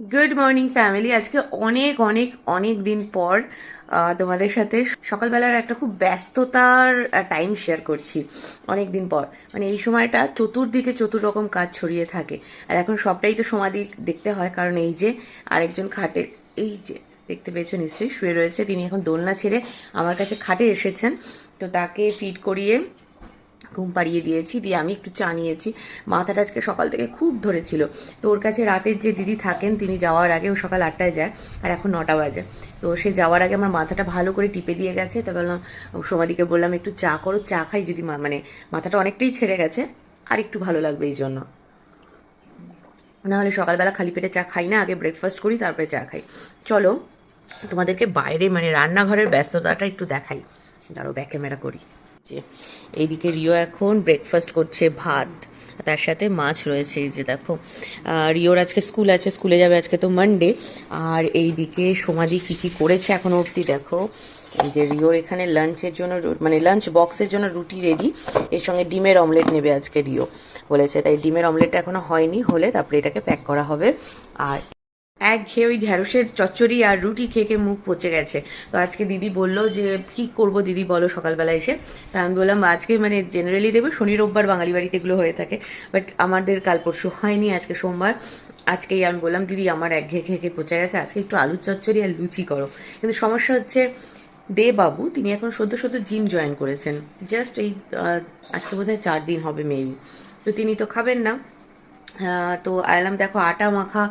Good morning family আজকে অনেক অনেক অনেক দিন পর তোমাদের সাথে সকালবেলার একটা খুব ব্যস্ততার টাইম শেয়ার করছি। অনেক দিন পর। মানে এই সময়টা চতুর্দিকে চতুর রকম কাজ ছড়িয়ে থাকে। আর এখন সবটাই তো সমাধি দেখতে হয়, কারণ এই যে আরেকজন খাটে, এই যে দেখতে পেয়েছ নিশ্চয়ই শুয়ে রয়েছে। তিনি এখন দোলনা ছেড়ে আমার কাছে খাটে এসেছেন। তো তাকে ফিড করিয়ে ঘুম পাড়িয়ে দিয়েছি, দিয়ে আমি একটু চা নিয়েছি। মাথাটা আজকে সকাল থেকে খুব ধরেছিল। তো ওর কাছে রাতের যে দিদি থাকেন, তিনি যাওয়ার আগে ও সকাল আটটায় যায় আর এখন নটা বাজে। তো সে যাওয়ার আগে আমার মাথাটা ভালো করে টিপে দিয়ে গেছে, তো বললাম, সোমাদিকে বললাম, একটু চা করো, চা খাই যদি মানে মাথাটা অনেকটাই ছেড়ে গেছে, আর একটু ভালো লাগবে এই জন্য। নাহলে সকালবেলা খালি পেটে চা খাই না, আগে ব্রেকফাস্ট করি, তারপরে চা খাই। চলো, তোমাদেরকে বাইরে মানে রান্নাঘরের ব্যস্ততাটা একটু দেখাই। দাঁড়ো ব্যাক ক্যামেরা করি। যে এইদিকে রিও এখন ব্রেকফাস্ট করছে ভাত। তার সাথে মাছ রয়েছে এই যে দেখো। রিওর আজকে স্কুল আছে স্কুলে যাবে আজকে তো মানডে আর এইদিকে সমাধি কী কী করেছে এখন অবধি দেখো। এই যে রিওর এখানে লাঞ্চের জন্য মানে লাঞ্চ বক্সের জন্য রুটি রেডি এর সঙ্গে ডিমের অমলেট নেবে আজকে রিও। বলেছে, তাই ডিমের অমলেটটা এখনও হয়নি, হলে তারপরে এটাকে প্যাক করা হবে। আর এক খেয়ে ওই ঢ্যাঁড়সের চচ্চড়ি আর রুটি খেয়ে খেয়ে মুখ পচে গেছে। তো আজকে দিদি বলল যে, কি করব দিদি বলো সকালবেলা এসে? তা আমি বললাম, আজকে মানে জেনারেলি দেখব শনি, রোববার বাঙালি বাড়িতে এগুলো হয়ে থাকে বাট আমাদের কাল পরশু হয়নি, আজকে সোমবার। আজকেই আমি বললাম, দিদি, আমার এক ঘেয়ে খেয়ে খেয়ে পচে গেছে, আজকে একটু আলুর চচ্চড়ি আর লুচি করো। কিন্তু সমস্যা হচ্ছে দে বাবু তিনি এখন সদ্য সদ্য জিম জয়েন করেছেন। জাস্ট এই আজকে বোধহয় চার দিন হবে মেবি তো তিনি তো খাবেন না। তো আইলাম দেখো আটা মাখা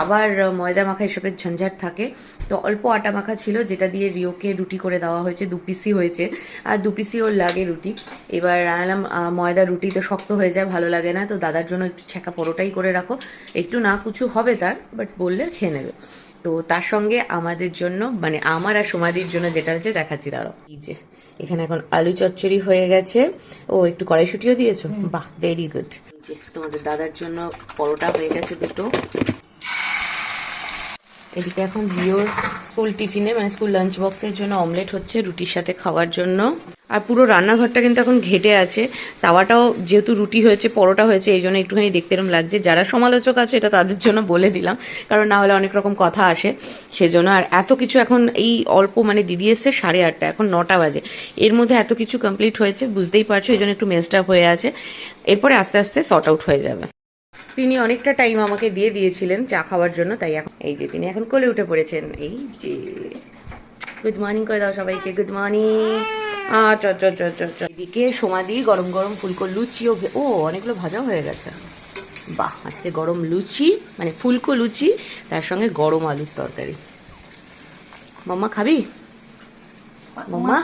আবার ময়দা মাখা এসবের ঝঞ্ঝাট থাকে। তো অল্প আটা মাখা ছিল যেটা দিয়ে রিওকে রুটি করে দেওয়া হয়েছে দু পিসি হয়েছে আর দু পিসি ওর লাগে রুটি। এবার আনলাম আহ, ময়দা রুটি তো শক্ত হয়ে যায় ভালো লাগে না তো দাদার জন্য একটু ছ্যাঁকা পরোটাই করে রাখো। একটু না কিছু হবে তার বাট বললে খেয়ে নেবে। তো তার সঙ্গে আমাদের জন্য মানে আমার আর সমাধির জন্য যেটা হচ্ছে দেখাচ্ছি দাঁড়ো এই যে। এখানে এখন আলু চচ্চড়ি হয়ে গেছে। ও একটু কড়াইশুটিও দিয়েছ? বাহ ভেরি গুড তোমাদের দাদার জন্য পরোটা হয়ে গেছে দুটো। এদিকে এখন রিওর স্কুল টিফিনে মানে স্কুল লাঞ্চ বক্সের জন্য অমলেট হচ্ছে রুটির সাথে খাওয়ার জন্য। আর পুরো রান্নাঘরটা কিন্তু এখন ঘেটে আছে। তাওয়াটাও যেহেতু রুটি হয়েছে, পরোটা হয়েছে, এই জন্য একটুখানি দেখতে এরম লাগছে। যারা সমালোচক আছে, এটা তাদের জন্য বলে দিলাম। কারণ না হলে অনেক রকম কথা আসে। সেজন্য আর এত কিছু এখন এই অল্প মানে দিদি এসছে সাড়ে আটটা এখন নটা বাজে। এর মধ্যে এত কিছু কমপ্লিট হয়েছে, বুঝতেই পারছ, এই জন্য একটু আপ হয়ে আছে। এরপরে আস্তে আস্তে সর্ট আউট হয়ে যাবে। তিনি অনেকটা টাইম আমাকে দিয়ে দিয়েছিলেন চা খাওয়ার জন্য তাই এখন এই যে তিনি এখন কোলে উঠে পড়েছেন এই যে। গুড মর্নিং করে দাও সবাইকে গুড মর্নিং চ চ চ চ চ। এদিকে সমাধি গরম গরম ফুলকো লুচিও ও অনেকগুলো ভাজাও হয়ে গেছে। বাহ আজকে গরম লুচি মানে ফুলকো লুচি তার সঙ্গে গরম আলুর তরকারি। মাম্মা খাবি? মাম্মা?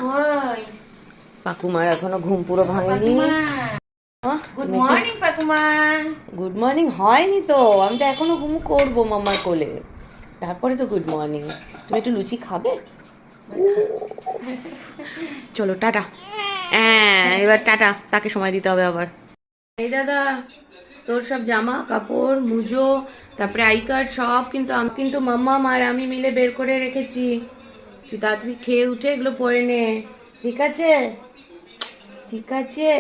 পাকুমার। এখনও ঘুম পুরো ভাঙেনি। গুড মর্নিং পাকুমা গুড মর্নিং হয়নি তো। আমি তো এখনও ঘুম করব মামার কোলে। তারপরে তো গুড মর্নিং তুমি একটু লুচি খাবে? চলো টাটা। হ্যাঁ এবার টাটা। তাকে সময় দিতে হবে আবার। এই দাদা তোর সব জামা কাপড় মুজো তারপরে আই কার্ড সব কিন্তু আমি কিন্তু মাম্মা আর আমি মিলে বের করে রেখেছি। তুই তাড়াতাড়ি খেয়ে উঠে এগুলো পরে নে। ঠিক আছে? ঠিক আছে?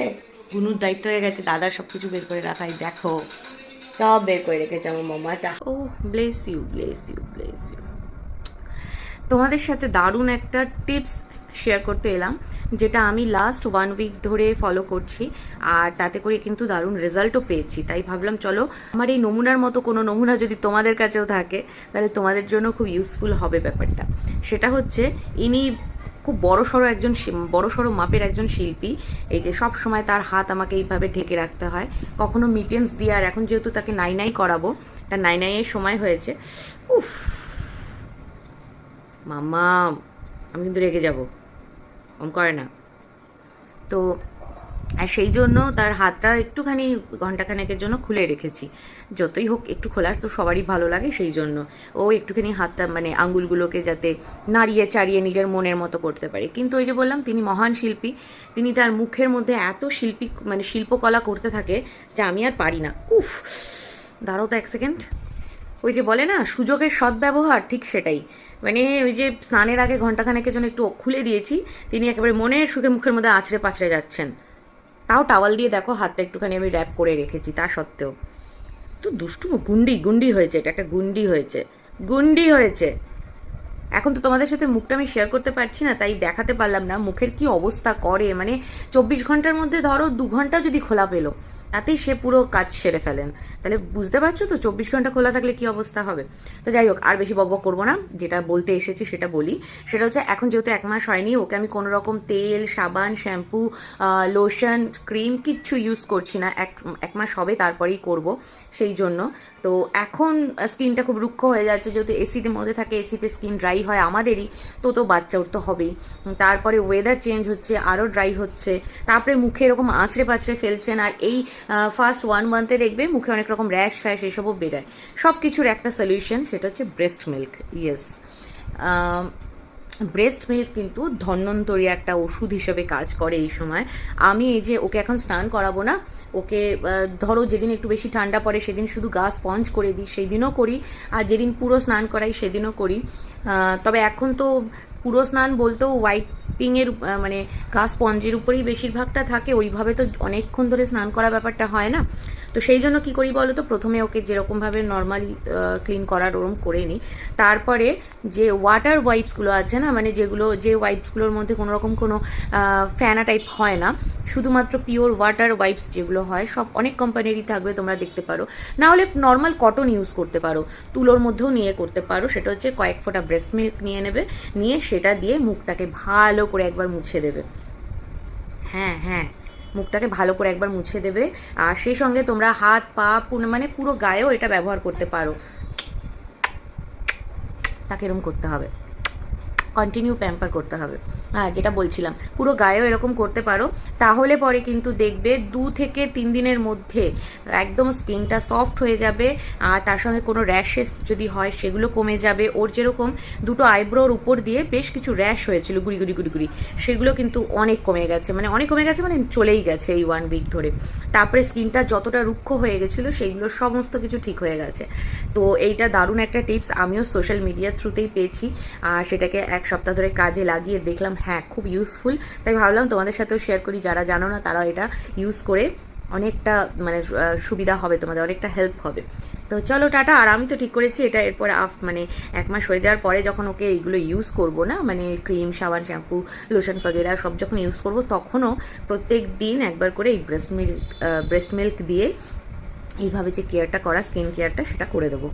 গুনুর দায়িত্ব হয়ে গেছে দাদা সব কিছু বের করে রাখাই দেখো। সব বের করে রেখেছে আমার মামা মামাটা ও bless you bless you bless you তোমাদের সাথে দারুণ একটা টিপস শেয়ার করতে এলাম, যেটা আমি লাস্ট ওয়ান উইক ধরে ফলো করছি, আর তাতে করে কিন্তু দারুণ রেজাল্টও পেয়েছি, তাই ভাবলাম চলো, আমার এই নমুনার মতো কোনো নমুনা যদি তোমাদের কাছেও থাকে, তাহলে তোমাদের জন্য খুব ইউজফুল হবে ব্যাপারটা। সেটা হচ্ছে, ইনি খুব বড় সড়ো একজন বড় সড়ো মাপের একজন শিল্পী, এই যে সব সময় তার হাত আমাকে এইভাবে ঢেকে রাখতে হয়। কখনো মিটেন্স দিয়ে আর এখন যেহেতু তাকে নাই নাই করাবো, তার নাই নাইয়ের সময় হয়েছে। উফ মামা আমি কিন্তু রেগে যাব। অন করে না। তো আর সেই জন্য তার হাতটা একটুখানি ঘন্টাখানেকের জন্য খুলে রেখেছি। যতই হোক একটু খোলা তো সবারই ভালো লাগে সেই জন্য। ও একটুখানি হাতটা মানে আঙ্গুলগুলোকে যাতে নাড়িয়ে চাড়িয়ে নিজের মনের মতো করতে পারে। কিন্তু ওই যে বললাম, তিনি মহান শিল্পী। তিনি তার মুখের মধ্যে এত শিল্পী মানে শিল্পকলা করতে থাকে যে আমি আর পারি না। উফ, দাঁড়াও তো এক সেকেন্ড। ওই যে বলে না, সুযোগের সদ্ব্যবহার ঠিক সেটাই। মানে ওই যে স্নানের আগে ঘন্টাখানেকের জন্য একটু খুলে দিয়েছি, তিনি একেবারে মনের সুখে মুখের মধ্যে আছড়ে পাছড়ে যাচ্ছেন। তাও টাওয়াল দিয়ে দেখো হাতটা একটুখানি আমি র্যাপ করে রেখেছি, তা সত্ত্বেও। তো দুষ্টু গুন্ডি গুন্ডি হয়েছে, এটা একটা গুন্ডি হয়েছে গুন্ডি হয়েছে। এখন তো তোমাদের সাথে মুখটা আমি শেয়ার করতে পারছি না, তাই দেখাতে পারলাম না, মুখের কি অবস্থা করে মানে চব্বিশ ঘণ্টার মধ্যে ধরো দু ঘণ্টা যদি খোলা পেল তাতেই সে পুরো কাজ সেরে ফেলেন। তাহলে বুঝতে পারছ তো, চব্বিশ ঘণ্টা খোলা থাকলে কি অবস্থা হবে? তো যাই হোক, আর বেশি বকবক করব না, যেটা বলতে এসেছি সেটা বলি। সেটা হচ্ছে, এখন যেহেতু এক মাস হয়নি, ওকে আমি কোনো রকম তেল, সাবান, শ্যাম্পু লোশন ক্রিম কিচ্ছু ইউজ করছি না। এক এক মাস হবে, তারপরেই করব সেই জন্য। তো এখন স্কিনটা খুব রুক্ষ হয়ে যাচ্ছে, যেহেতু এসিতে মধ্যে থাকে এসিতে স্কিন ড্রাই হয় আমাদেরই, তো তো বাচ্চা ওর তো হবেই। তারপরে ওয়েদার চেঞ্জ হচ্ছে আরও ড্রাই হচ্ছে, তারপরে মুখে এরকম আঁচড়ে পাঁচড়ে ফেলছেন, আর এই ফার্স্ট ওয়ান মান্থে দেখবে মুখে অনেক রকম র্যাশ ফ্যাশ এসবও বেরোয়। সব কিছুর একটা সলিউশন সেটা হচ্ছে breast milk yes breast milk কিন্তু ধন্বন্তরী একটা ওষুধ হিসেবে কাজ করে এই সময়। আমি এই যে ওকে এখন স্নান করাবো না, ওকে ধরো যেদিন একটু বেশি ঠান্ডা পড়ে সেদিন শুধু গা স্পঞ্জ করে দিই সেই দিনও করি। আর যেদিন পুরো স্নান করাই সেদিনও করি। তবে এখন তো পুরো স্নান বলতেও ওয়াইপিংয়ের মানে গা স্পঞ্জের উপরেই বেশিরভাগটা থাকে, ওইভাবে তো অনেকক্ষণ ধরে স্নান করা ব্যাপারটা হয় না। তো সেই জন্য কি করি বলো তো প্রথমে ওকে যেরকমভাবে নর্মালি ক্লিন করার ওরম করে নিই। তারপরে যে ওয়াটার ওয়াইপসগুলো আছে না মানে যেগুলো, যে ওয়াইপসগুলোর মধ্যে কোনো রকম কোনো ফ্যানা টাইপ হয় না, শুধুমাত্র পিওর ওয়াটার ওয়াইপস যেগুলো হয়, সব অনেক কোম্পানিরই থাকবে তোমরা দেখতে পারো। না হলে নর্মাল কটন ইউজ করতে পারো, তুলোর মধ্যেও নিয়ে করতে পারো, সেটা হচ্ছে কয়েক ফোঁটা ব্রেস্ট মিল্ক নিয়ে নেবে, নিয়ে সেটা দিয়ে মুখটাকে ভালো করে একবার মুছে দেবে। হ্যাঁ হ্যাঁ মুখটাকে ভালো করে একবার মুছে দেবে। আর সেই সঙ্গে তোমরা হাত, পা মানে পুরো গায়েও এটা ব্যবহার করতে পারো। তাকে এরকম করতে হবে। কন্টিনিউ প্যাম্পার করতে হবে। হ্যাঁ যেটা বলছিলাম, পুরো গায়েও এরকম করতে পারো, তাহলে পরে কিন্তু দেখবে দু থেকে তিন দিনের মধ্যে একদম স্কিনটা সফট হয়ে যাবে, আর তার সঙ্গে কোনো র্যাশেস যদি হয় সেগুলো কমে যাবে। ওর যেরকম দুটো আইব্রোর উপর দিয়ে বেশ কিছু র্যাশ হয়েছিল, গুড়ি গুড়ি গুড়ি গুড়ি, সেগুলো কিন্তু অনেক কমে গেছে। মানে অনেক কমে গেছে মানে চলেই গেছে এই ওয়ান উইক ধরে। তারপরে স্কিনটা যতটা রুক্ষ হয়ে গেছিল সেইগুলো সমস্ত কিছু ঠিক হয়ে গেছে। তো এইটা দারুণ একটা টিপস আমিও সোশ্যাল মিডিয়ার থ্রুতেই পেয়েছি, আর সেটাকে এক সপ্তাহ ধরে কাজে লাগিয়ে দেখলাম হ্যাঁ খুব ইউজফুল তাই ভাবলাম তোমাদের সাথেও শেয়ার করি, যারা জানো না তারা এটা ইউজ করে অনেকটা মানে সুবিধা হবে তোমাদের, অনেকটা হেল্প হবে। তো চলো টাটা, আর আমি তো ঠিক করেছি, এটা এরপর আফ মানে এক মাস হয়ে যাওয়ার পরে যখন ওকে এইগুলো ইউজ করব না মানে ক্রিম সাবান শ্যাম্পু লোশন ফাগেরা সব যখন ইউজ করব, তখনও প্রত্যেক দিন একবার করে এই ব্রেস্ট মিল্ক ব্রেস্ট মিল্ক দিয়ে এইভাবে যে কেয়ারটা করা স্কিন কেয়ারটা সেটা করে দেবো।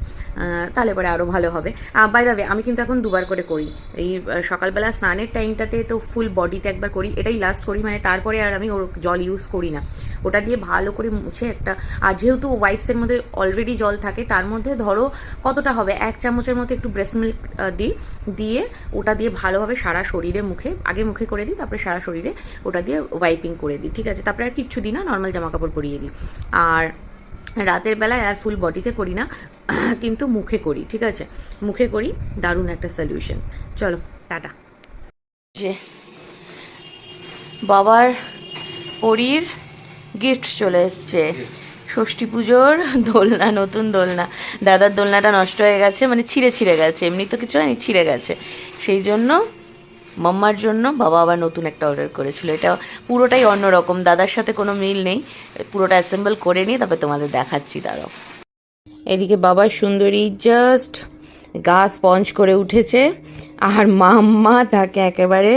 তাহলে পরে আরও ভালো হবে। বাই দ্য আমি কিন্তু এখন দুবার করে করি। এই সকালবেলা স্নানের টাইমটাতে তো ফুল বডিতে একবার করি, এটাই লাস্ট করি মানে তারপরে আর আমি ওর জল ইউজ করি না। ওটা দিয়ে ভালো করে মুছে একটা, আর যেহেতু ওয়াইপসের মধ্যে অলরেডি জল থাকে, তার মধ্যে ধরো কতটা হবে? এক চামচের মতো একটু ব্রেস্ট মিল্ক দিই, দিয়ে ওটা দিয়ে ভালোভাবে সারা শরীরে মুখে, আগে মুখে করে দিই, তারপরে সারা শরীরে ওটা দিয়ে ওয়াইপিং করে দিই, ঠিক আছে? তারপরে আর কিচ্ছু দিই না নর্মাল জামা কাপড় পরিয়ে দিই। আর রাতের বেলায় আর ফুল বডিতে করি না, কিন্তু মুখে করি, ঠিক আছে? মুখে করি, দারুণ একটা সলিউশন চলো, টাটা। যে বাবার পরীর গিফট চলে এসছে। ষষ্ঠী পুজোর দোলনা, নতুন দোলনা। দাদার দোলনাটা নষ্ট হয়ে গেছে মানে ছিঁড়ে ছিঁড়ে গেছে। এমনি তো কিছু হয়নি, ছিঁড়ে গেছে। সেই জন্য মাম্মার জন্য বাবা আবার নতুন একটা অর্ডার করেছিল। এটা পুরোটাই অন্যরকম, দাদার সাথে কোনো মিল নেই। পুরোটা অ্যাসেম্বল করে নিয়ে তবে তোমাদের দেখাচ্ছি, দাঁড়াও। এদিকে বাবার সুন্দরী জাস্ট গা স্পঞ্জ করে উঠেছে, আর মাম্মা তাকে একেবারে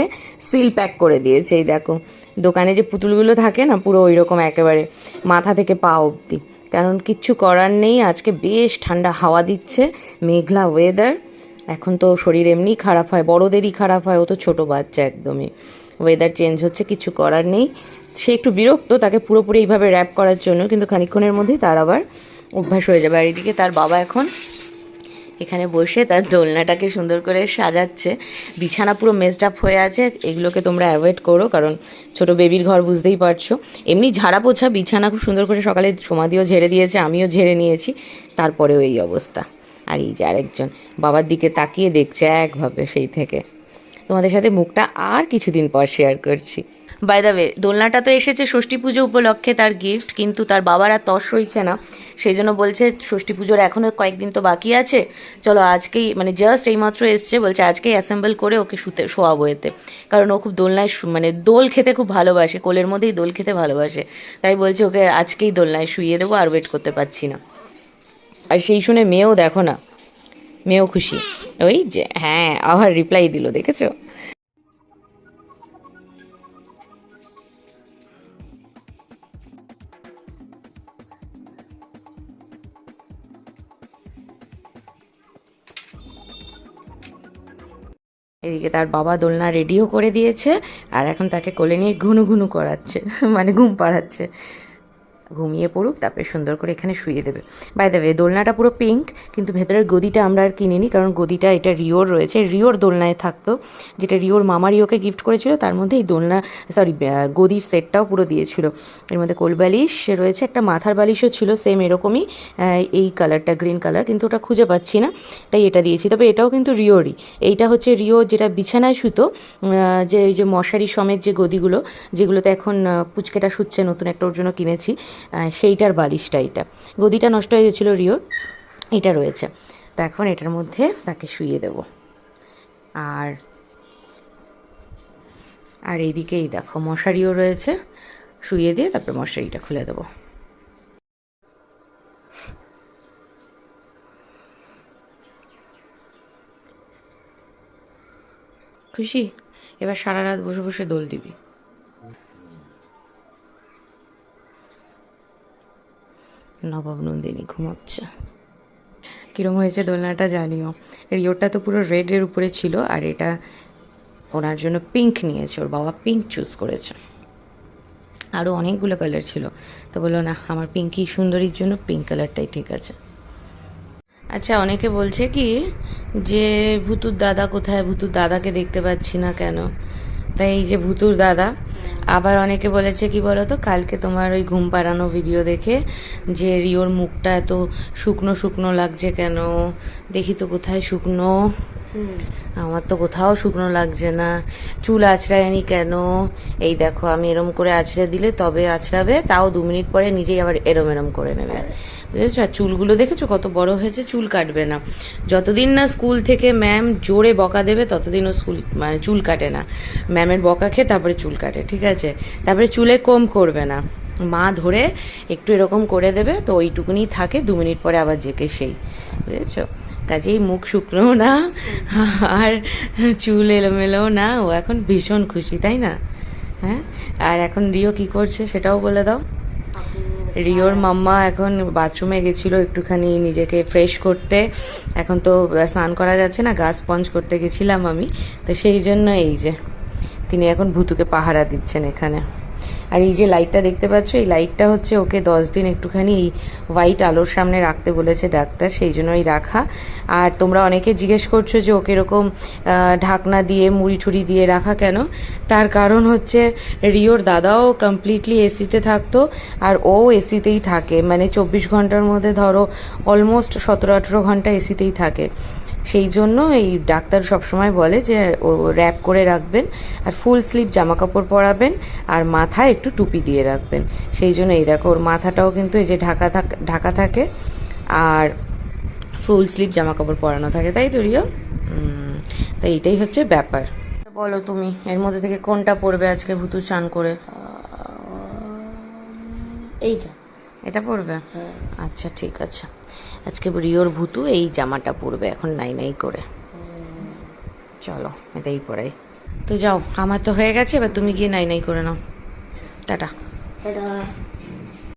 সিল প্যাক করে দিয়েছে, এই দেখো। দোকানে যে পুতুলগুলো থাকে না, পুরো ওই রকম একেবারে মাথা থেকে পা অবধি। কারণ কিচ্ছু করার নেই, আজকে বেশ ঠান্ডা হাওয়া দিচ্ছে, মেঘলা ওয়েদার এখন তো শরীর এমনি খারাপ হয়, বড়োদেরই খারাপ হয়, ও তো ছোটো বাচ্চা একদমই। ওয়েদার চেঞ্জ হচ্ছে, কিছু করার নেই। সে একটু বিরক্ত, তাকে পুরোপুরি এইভাবে র্যাপ করার জন্য, কিন্তু খানিক্ষণের মধ্যেই তার আবার অভ্যাস হয়ে যাবে। আর এদিকে তার বাবা এখন এখানে বসে তার দোলনাটাকে সুন্দর করে সাজাচ্ছে। বিছানা পুরো মেসড আপ হয়ে আছে, এগুলোকে তোমরা অ্যাভয়েড করো, কারণ ছোট বেবির ঘর বুঝতেই পারছ। এমনি ঝাড়া পোছা বিছানা খুব সুন্দর করে সকালে সমাধিও ঝেড়ে দিয়েছে, আমিও ঝেড়ে নিয়েছি, তারপরেও এই অবস্থা। আর এই যে আরেকজন, বাবার দিকে তাকিয়ে দেখছে একভাবে সেই থেকে। তোমাদের সাথে মুখটা আর কিছুদিন পর শেয়ার করছি। বাই দ্য ওয়ে দোলনাটা তো এসেছে ষষ্ঠী পুজো উপলক্ষে তার গিফট কিন্তু তার বাবার আর তস রইছে না। সেই জন্য বলছে, ষষ্ঠী পুজোর এখনও কয়েকদিন তো বাকি আছে। চলো আজকেই মানে জাস্ট এইমাত্র এসছে, বলছে আজকেই অ্যাসেম্বল করে ওকে শুতে, শোয়াবো এতে। কারণ ও খুব দোলনায় মানে দোল খেতে খুব ভালোবাসে, কোলের মধ্যেই দোল খেতে ভালোবাসে। তাই বলছে ওকে আজকেই দোলনায় শুইয়ে দেবো আর ওয়েট করতে পারছি না। আর সেই শুনে মেয়েও দেখো না। মেয়েও খুশি। ওই যে হ্যাঁ আবার রিপ্লাই দিল, দেখেছ? এদিকে তার বাবা দোলনা রেডিও করে দিয়েছে, আর এখন তাকে কোলে নিয়ে ঘুনু ঘুনু করাচ্ছে মানে ঘুম পাড়াচ্ছে। ঘুমিয়ে পড়ুক, তারপরে সুন্দর করে এখানে শুয়ে দেবে। বাই দেবে দোলনাটা পুরো পিঙ্ক কিন্তু ভেতরের গদিটা আমরা আর কিনিনি, কারণ গদিটা এটা রিওর রয়েছে। রিওর দোলনায় থাকতো, যেটা রিওর মামা রিওকে গিফট করেছিল, তার মধ্যে এই দোলনা সরি গদির সেটটাও পুরো দিয়েছিল। এর মধ্যে কোল বালিশ রয়েছে, একটা মাথার বালিশও ছিল সেম এরকমই এই কালারটা গ্রিন কালার কিন্তু ওটা খুঁজে পাচ্ছি না, তাই এটা দিয়েছি। তবে এটাও কিন্তু রিওরই। এইটা হচ্ছে রিও যেটা বিছানায় সুতো যে, এই যে মশারি সমেত যে গদিগুলো, যেগুলোতে এখন পুচকেটা শুচ্ছে নতুন একটা, ওর জন্য কিনেছি। সেইটার বালিশটা এটা। গদিটা নষ্ট হয়ে গেছিল রিওর, এটা রয়েছে। তো এখন এটার মধ্যে তাকে শুইয়ে দেব। আর আর এইদিকেই দেখো, মশারিও রয়েছে। শুয়ে দিয়ে তারপরে মশারিটা খুলে দেবো। খুশি? এবার সারা রাত বসে বসে দোল দিবি। নবাব নন্দিনী ঘুমোচ্ছে। কীরম হয়েছে দোলনাটা জানিও। রিওরটা তো পুরো রেডের উপরে ছিল আর এটা ওনার জন্য পিঙ্ক নিয়েছে, ওর বাবা পিঙ্ক চুজ করেছে। আরও অনেকগুলো কালার ছিল। তো বলল, না, আমার পিঙ্কি সুন্দরীর জন্য পিঙ্ক কালারটাই ঠিক আছে। আচ্ছা অনেকে বলছে কি যে, ভুতুর দাদা কোথায়? ভুতুর দাদাকে দেখতে পাচ্ছি না কেন? তাই এই যে ভুতুর দাদা, আবার অনেকে বলেছে, কি বলতো, কালকে তোমার ওই ঘুম পাড়ানো ভিডিও দেখে যে রিওর মুখটা এত শুকনো শুকনো লাগছে কেন? দেখি তো কোথায় শুকনো। আমার তো কোথাও শুকনো লাগছে না। চুল আছড়ায়নি কেন? এই দেখো, আমি এরম করে আঁচড়ে দিলে তবে আছড়াবে, তাও দু মিনিট পরে নিজেই আবার এরম এরম করে নেবে। বুঝেছ? আর চুলগুলো দেখেছ কত বড় হয়েছে? চুল কাটবে না। যতদিন না স্কুল থেকে ম্যাম জোরে বকা দেবে, ততদিন ও স্কুল মানে চুল কাটে না। ম্যামের বকা খেয়ে তারপরে চুল কাটে, ঠিক আছে? তারপরে চুলে কম করবে না। মা ধরে একটু এরকম করে দেবে, তো ওইটুকুনি থাকে, দু মিনিট পরে আবার জেকে সেই। বুঝেছ? কাজেই মুখ শুকনো না আর চুল এলোমেলো না ও এখন ভীষণ খুশি তাই না? হ্যাঁ? আর এখন রিও কি করছে সেটাও বলে দাও। রিওর মাম্মা এখন বাথরুমে গেছিল একটুখানি নিজেকে ফ্রেশ করতে। এখন তো স্নান করা যাচ্ছে না গা স্পঞ্জ করতে গেছিলাম আমি। তো সেই জন্য এই যে তিনি এখন ভুতুকে পাহারা দিচ্ছেন এখানে। আর এই যে লাইটটা দেখতে পাচ্ছ, এই লাইটটা হচ্ছে ওকে দশ দিন একটুখানি এই হোয়াইট আলোর সামনে রাখতে বলেছে ডাক্তার, সেই জন্যই রাখা। আর তোমরা অনেকে জিজ্ঞেস করছ যে ওকে এরকম ঢাকনা দিয়ে, মুড়ি ঠুড়ি দিয়ে রাখা কেন? তার কারণ হচ্ছে রিওর দাদাও কমপ্লিটলি এসিতে থাকতো আর ও এসিতেই থাকে। মানে চব্বিশ ঘণ্টার মধ্যে ধরো অলমোস্ট সতেরো আঠেরো ঘণ্টা এসিতেই থাকে। সেই জন্য এই ডাক্তার সবসময় বলে যে ও র্যাপ করে রাখবেন আর ফুল স্লিভ জামা কাপড় পরাবেন আর মাথায় একটু টুপি দিয়ে রাখবেন। সেই জন্য এই দেখো ওর মাথাটাও কিন্তু এই যে ঢাকা থাক ঢাকা থাকে আর ফুল স্লিভ জামা কাপড় পরানো থাকে। তাই তো রিও? তাই এটাই হচ্ছে ব্যাপার। বলো তুমি এর মধ্যে থেকে কোনটা পড়বে আজকে ভুতু চান করে? এইটা। এটা পরবে? আচ্ছা ঠিক আছে। আজকে রিওর ভুতু এই জামাটা পরবে এখন নাই নাই করে। চলো এটাই পরাই। তো যাও আমার তো হয়ে গেছে এবার তুমি গিয়ে নাই নাই করে নাও। টাটা। এটা